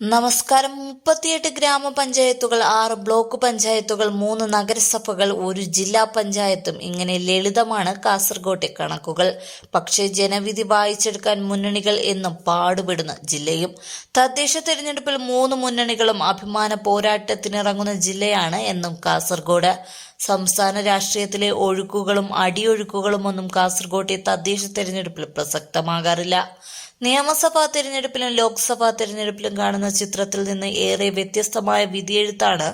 നമസ്കാരം. മുപ്പത്തിയെട്ട് ഗ്രാമപഞ്ചായത്തുകൾ ആറ് ബ്ലോക്ക് പഞ്ചായത്തുകൾ മൂന്ന് നഗരസഭകൾ ഒരു ജില്ലാ പഞ്ചായത്തും ഇങ്ങനെ ലളിതമാണ് കാസർഗോട്ടെ കണക്കുകൾ. പക്ഷേ ജനവിധി വായിച്ചെടുക്കാൻ മുന്നണികൾ എന്നും പാടുപെടുന്ന ജില്ലയും തദ്ദേശ തെരഞ്ഞെടുപ്പിൽ മൂന്ന് മുന്നണികളും അഭിമാന പോരാട്ടത്തിനിറങ്ങുന്ന ജില്ലയാണ് എന്നും കാസർഗോഡ് സംസ്ഥാന രാഷ്ട്രീയത്തിലെ ഒഴുക്കുകളും അടിയൊഴുക്കുകളും ഒന്നും കാസർഗോട്ടെ തദ്ദേശ തെരഞ്ഞെടുപ്പിൽ പ്രസക്തമാകാറില്ല. നിയമസഭാ തിരഞ്ഞെടുപ്പിലും ലോക്സഭാ തിരഞ്ഞെടുപ്പിലും കാണുന്ന ചിത്രത്തിൽ നിന്ന് ഏറെ വ്യത്യസ്തമായ വിധിയെഴുത്താണ്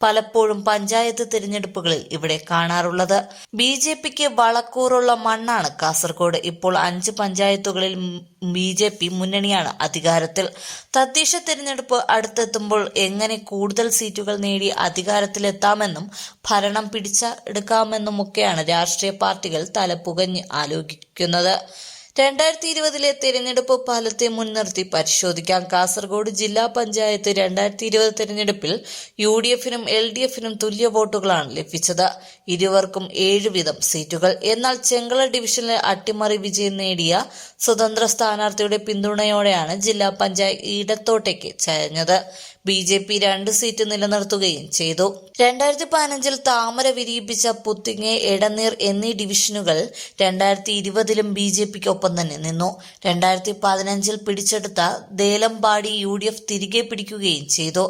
പലപ്പോഴും പഞ്ചായത്ത് തിരഞ്ഞെടുപ്പുകളിൽ ഇവിടെ കാണാറുള്ളത്. ബി ജെ പിക്ക് വളക്കൂറുള്ള മണ്ണാണ് കാസർഗോഡ്. ഇപ്പോൾ അഞ്ച് പഞ്ചായത്തുകളിൽ ബി ജെ പി മുന്നണിയാണ് അധികാരത്തിൽ. തദ്ദേശ തിരഞ്ഞെടുപ്പ് അടുത്തെത്തുമ്പോൾ എങ്ങനെ കൂടുതൽ സീറ്റുകൾ നേടി അധികാരത്തിലെത്താമെന്നും ഭരണം പിടിച്ചെടുക്കാമെന്നുമൊക്കെയാണ് രാഷ്ട്രീയ പാർട്ടികൾ തലപ്പുകഞ്ഞ് ആലോചിക്കുന്നത്. രണ്ടായിരത്തി ഇരുപതിലെ തെരഞ്ഞെടുപ്പ് ഫലത്തെ മുൻനിർത്തി പരിശോധിക്കാം. കാസർഗോഡ് ജില്ലാ പഞ്ചായത്ത് രണ്ടായിരത്തി ഇരുപത് തെരഞ്ഞെടുപ്പിൽ യു ഡി എഫിനും എൽ ഡി എഫിനും തുല്യ വോട്ടുകളാണ് ലഭിച്ചത്. ഇരുവർക്കും ഏഴ് വീതം സീറ്റുകൾ. എന്നാൽ ചെങ്കള ഡിവിഷനിലെ അട്ടിമറി വിജയം നേടിയ സ്വതന്ത്ര സ്ഥാനാർത്ഥിയുടെ പിന്തുണയോടെയാണ് ജില്ലാ പഞ്ചായത്ത് ഇടത്തോട്ടേക്ക് ചയഞ്ഞത് ബി ജെ പി രണ്ട് സീറ്റ് നിലനിർത്തുകയും ചെയ്തു. രണ്ടായിരത്തി പതിനഞ്ചിൽ താമര വിരിയിപ്പിച്ച പുത്തിങ്ങെ എടനീർ എന്നീ ഡിവിഷനുകൾ രണ്ടായിരത്തി ഇരുപതിലും ബി ജെ പിക്കൊപ്പം തന്നെ നിന്നു. രണ്ടായിരത്തി പതിനഞ്ചിൽ പിടിച്ചെടുത്ത ദേലമ്പാടി യു ഡി എഫ് തിരികെ പിടിക്കുകയും ചെയ്തു.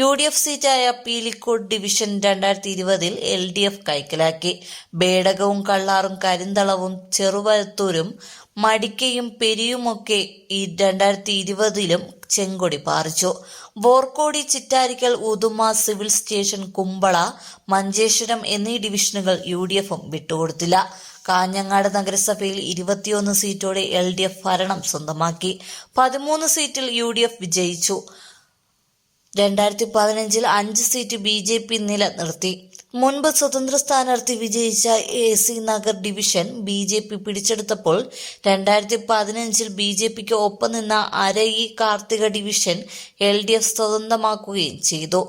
യു ഡി എഫ് സീറ്റായ പീലിക്കോട് ഡിവിഷൻ രണ്ടായിരത്തി ഇരുപതിൽ എൽ ഡി എഫ് കൈക്കലാക്കി. ബേടകവും കള്ളാറും കരിന്തളവും ചെറുവത്തൂരും മടിക്കയും പെരിയുമൊക്കെ ഈ രണ്ടായിരത്തി ഇരുപതിലും ചെങ്കൊടി പാറിച്ചു. ബോർക്കോടി ചിറ്റാരിക്കൽ ഉദുമ സിവിൽ സ്റ്റേഷൻ കുമ്പള മഞ്ചേശ്വരം എന്നീ ഡിവിഷനുകൾ യു ഡി എഫും വിട്ടുകൊടുത്തില്ല. കാഞ്ഞങ്ങാട് നഗരസഭയിൽ ഇരുപത്തിയൊന്ന് സീറ്റോടെ എൽ ഡി എഫ് ഭരണം സ്വന്തമാക്കി. പതിമൂന്ന് സീറ്റിൽ യു ഡി എഫ് വിജയിച്ചു. രണ്ടായിരത്തി പതിനഞ്ചിൽ അഞ്ച് സീറ്റ് ബി ജെ പി നിലനിർത്തി. മുൻപ് സ്വതന്ത്ര സ്ഥാനാർത്ഥി വിജയിച്ച A C Nagar division B J P പിടിച്ചെടുത്തപ്പോൾ രണ്ടായിരത്തി പതിനഞ്ചിൽ ബി ജെ പിക്ക് ഒപ്പം നിന്ന Arayi Karthika division L D F സ്വതന്ത്രമാക്കുകയും ചെയ്തു.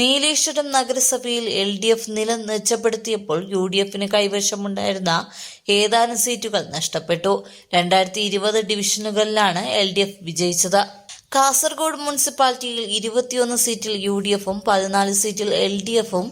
നീലേശ്വരം നഗരസഭയിൽ എൽ ഡി എഫ് നില മെച്ചപ്പെടുത്തിയപ്പോൾ യു ഡി എഫിന് കൈവശമുണ്ടായിരുന്ന ഏതാനും സീറ്റുകൾ നഷ്ടപ്പെട്ടു. രണ്ടായിരത്തി ഇരുപത് ഡിവിഷനുകളിലാണ് എൽ ഡി എഫ് വിജയിച്ചത്. കാസർഗോഡ് മുനിസിപ്പാലിറ്റിയിൽ ഇരുപത്തിയൊന്ന് സീറ്റിൽ യു ഡി എഫും പതിനാല് സീറ്റിൽ എൽ ഡി എഫും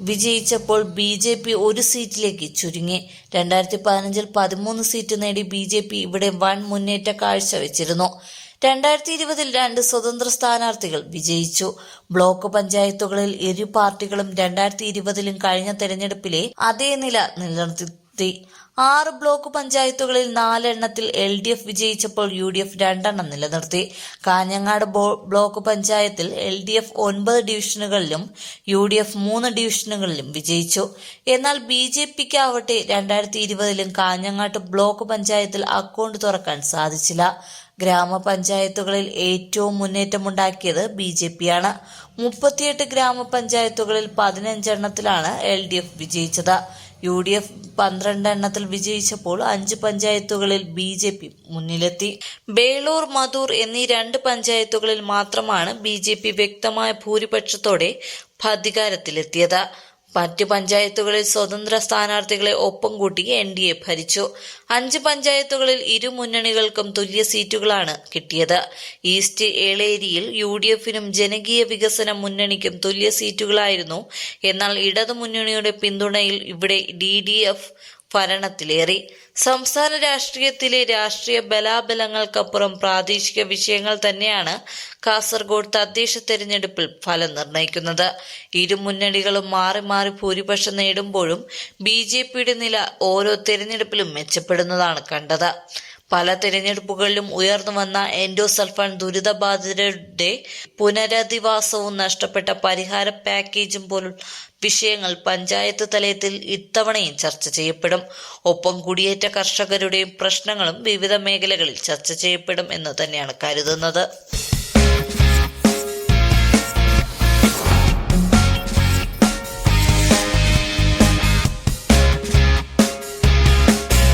വിജയിച്ചപ്പോൾ ബി ജെ പി ഒരു സീറ്റിലേക്ക് ചുരുങ്ങി. രണ്ടായിരത്തി പതിനഞ്ചിൽ പതിമൂന്ന് സീറ്റ് നേടി ബി ജെ പി ഇവിടെ വൻ മുന്നേറ്റ കാഴ്ചവെച്ചിരുന്നു. രണ്ടായിരത്തി ഇരുപതിൽ രണ്ട് സ്വതന്ത്ര സ്ഥാനാർത്ഥികൾ വിജയിച്ചു. ബ്ലോക്ക് പഞ്ചായത്തുകളിൽ ഇരു പാർട്ടികളും രണ്ടായിരത്തി ഇരുപതിലും കഴിഞ്ഞ തെരഞ്ഞെടുപ്പിലെ അതേ നില നിലനിർത്തി. ആറ് ബ്ലോക്ക് പഞ്ചായത്തുകളിൽ നാലെണ്ണത്തിൽ എൽ ഡി എഫ് വിജയിച്ചപ്പോൾ യു ഡി എഫ് രണ്ടെണ്ണം നിലനിർത്തി. കാഞ്ഞങ്ങാട് ബ്ലോക്ക് പഞ്ചായത്തിൽ എൽ ഡി എഫ് ഒൻപത് ഡിവിഷനുകളിലും യു ഡി എഫ് മൂന്ന് ഡിവിഷനുകളിലും വിജയിച്ചു. എന്നാൽ ബി ജെ പിക്ക് ആവട്ടെ രണ്ടായിരത്തി ഇരുപതിലും കാഞ്ഞങ്ങാട്ട് ബ്ലോക്ക് പഞ്ചായത്തിൽ അക്കൗണ്ട് തുറക്കാൻ സാധിച്ചില്ല. ഗ്രാമപഞ്ചായത്തുകളിൽ ഏറ്റവും മുന്നേറ്റമുണ്ടാക്കിയത് ബി ജെ പിയാണ് മുപ്പത്തിയെട്ട് ഗ്രാമപഞ്ചായത്തുകളിൽ പതിനഞ്ചെണ്ണത്തിലാണ് എൽ ഡി എഫ് വിജയിച്ചത്. യു ഡി എഫ് പന്ത്രണ്ട് എണ്ണത്തിൽ വിജയിച്ചപ്പോൾ അഞ്ച് പഞ്ചായത്തുകളിൽ ബി ജെ പി മുന്നിലെത്തി. ബേളൂർ മധൂർ എന്നീ രണ്ട് പഞ്ചായത്തുകളിൽ മാത്രമാണ് ബി ജെ പി വ്യക്തമായ ഭൂരിപക്ഷത്തോടെ അധികാരത്തിലെത്തിയത് മറ്റ് പഞ്ചായത്തുകളിൽ സ്വതന്ത്ര സ്ഥാനാർത്ഥികളെ ഒപ്പം കൂട്ടി എൻ ഡി എ ഭരിച്ചു. അഞ്ച് പഞ്ചായത്തുകളിൽ ഇരു മുന്നണികൾക്കും തുല്യ സീറ്റുകളാണ് കിട്ടിയത്. ഈസ്റ്റ് ഏളേരിയിൽ യു ഡി എഫിനും ജനകീയ വികസന മുന്നണിക്കും തുല്യ സീറ്റുകളായിരുന്നു. എന്നാൽ ഇടതു മുന്നണിയുടെ പിന്തുണയിൽ ഇവിടെ ഡി ഡി എഫ് ഭരണത്തിലേറി. സംസ്ഥാന രാഷ്ട്രീയത്തിലെ രാഷ്ട്രീയ ബലാബലങ്ങൾക്കപ്പുറം പ്രാദേശിക വിഷയങ്ങൾ തന്നെയാണ് കാസർഗോഡ് തദ്ദേശ തെരഞ്ഞെടുപ്പിൽ ഫലം നിർണയിക്കുന്നത്. ഇരു മുന്നണികളും മാറി മാറി ഭൂരിപക്ഷം നേടുമ്പോഴും ബി നില ഓരോ തെരഞ്ഞെടുപ്പിലും മെച്ചപ്പെടുന്നതാണ് കണ്ടത്. പല തിരഞ്ഞെടുപ്പുകളിലും ഉയർന്നു വന്ന എൻഡോസൾഫാൻ ദുരിതബാധിതരുടെ പുനരധിവാസവും നഷ്ടപ്പെട്ട പരിഹാര പാക്കേജും പോലുള്ള വിഷയങ്ങൾ പഞ്ചായത്ത് തലയത്തിൽ ഇത്തവണയും ചർച്ച ചെയ്യപ്പെടും. ഒപ്പം കുടിയേറ്റ കർഷകരുടെയും പ്രശ്നങ്ങളും വിവിധ മേഖലകളിൽ ചർച്ച ചെയ്യപ്പെടും എന്ന് തന്നെയാണ് കരുതുന്നത്.